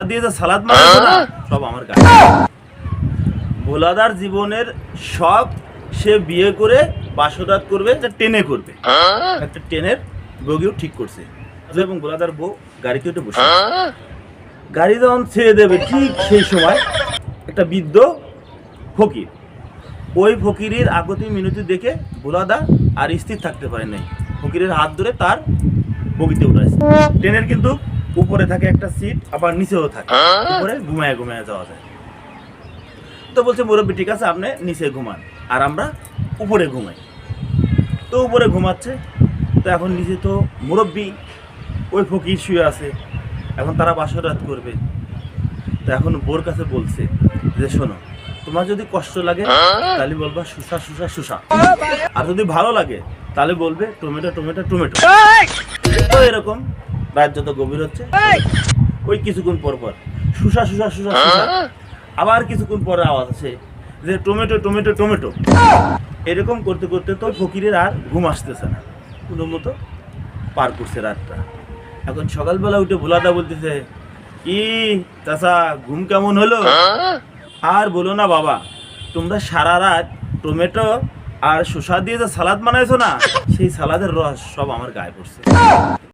দিয়ে যে সালাদ বানাইছো না সব আমার গায়ে ভোলাদার জীবনের সব সে বিয়ে করে বাসরাত করবে একটা টেনে করবে। একটা ট্রেনের বগিও ঠিক করছে। এবং ভোলাদার বউ গাড়িতে উঠে বসে গাড়ি যখন ছেড়ে দেবে ঠিক সেই সময় একটা বৃদ্ধ ফকির। ওই ফকিরের আগতি মিনতি দেখে ভোলাদা আর স্থির থাকতে পারে নাই। ফকিরের হাত ধরে তার বগিতে উঠাইছে। ট্রেনের কিন্তু উপরে থাকে একটা সিট আবার নিচেও থাকে। উপরে ঘুমায় ঘুমায় যাওয়া যায়। তো বলছে মুরব্বী ঠিক আছে আপনি নিচে ঘুমান আর আমরা উপরে ঘুমাই। তো উপরে ঘুমাচ্ছে তো এখন নিচে তো মুরব্বী ওই ফকির শুয়ে আছে। এখন তারা বাসরাত করবে। তো এখন বোর কাছে বলছে যে শোনো তোমার যদি কষ্ট লাগে তাহলে বলবা সুসা সুসা সুসা। আর যদি ভালো লাগে তাহলে বলবে টমেটো টমেটো টমেটো। তো এরকম রাত যত গভীর হচ্ছে ওই কিছুক্ষণ পর পর। সুসা সুসা সুসা সুসা আবার কিছুক্ষণ পরে আওয়াজ আছে যে টমেটো টমেটো টমেটো। এরকম করতে করতে তো ফকিরের আর ঘুম আসতেছে না। কোনো মতো পার করছে রাতটা। এখন সকালবেলা উঠে ভোলাদা বলতেছে কি চাচা ঘুম কেমন হলো? আর বলো না বাবা তোমরা সারা রাত টমেটো আর শসা দিয়ে যে সালাদ বানাইছো না সেই সালাদের রস সব আমার গায়ে পড়ছে।